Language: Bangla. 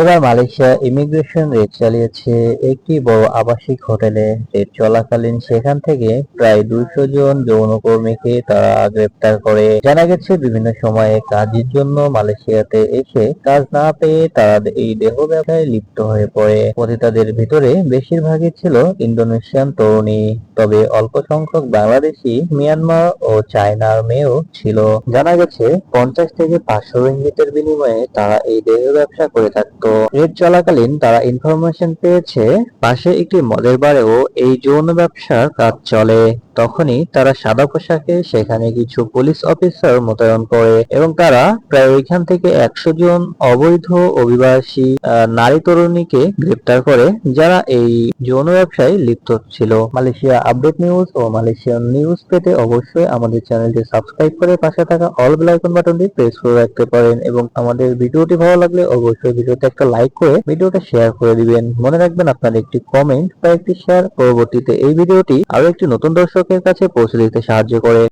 এবার মালয়েশিয়া ইমিগ্রেশন রেড চালিয়েছে একটি বড় আবাসিক হোটেলে। রেড চলাকালীন সেখান থেকে প্রায় দুইশো জন যৌনকর্মীকে তারা গ্রেপ্তার করে। জানা গেছে, বিভিন্ন সময়ে কাজের জন্য মালয়েশিয়াতে এসে কাজ না পেয়ে তারা এই দেহ ব্যবসায় লিপ্ত হয়ে পড়ে। পতিতাদের ভিতরে বেশিরভাগই ছিল ইন্দোনেশিয়ান তরুণী। তবে অল্প সংখ্যক বাংলাদেশি, মিয়ানমার ও চায়নার মেয়েও ছিল। জানা গেছে, পঞ্চাশ থেকে পাঁচশো রিঙ্গিতের বিনিময়ে তারা এই দেহ ব্যবসা করে থাকতো। রেড চলাকালীন তারা ইনফরমেশন পেয়েছে পাশে একটি মদের বারেও এই যৌন ব্যবসার কাজ চলে। তখনই তারা সাদা পোশাকে সেখানে কিছু পুলিশ অফিসার মোতায়েন করে এবং তারা প্রায় ওইখান থেকে একশো জন অবৈধ অভিবাসী নারী তরুণীকে গ্রেপ্তার করে, যারা এই যৌন ব্যবসায় লিপ্ত ছিল। মালয়েশিয়া আপডেট নিউজ ও মালয়েশিয়ান নিউজ পেতে অবশ্যই আমাদের চ্যানেলটি সাবস্ক্রাইব করে পাশে থাকা অল বেল আইকন বাটনটি প্রেস করে রাখতে পারেন এবং আমাদের ভিডিওটি ভালো লাগলে অবশ্যই ভিডিওতে একটা লাইক করে ভিডিওটা শেয়ার করে দিবেন। মনে রাখবেন আপনার একটি কমেন্ট বা একটি শেয়ার পরবর্তীতে এই ভিডিওটি আরও একটি নতুন দর্শকের কাছে পৌঁছে দিতে সাহায্য করে।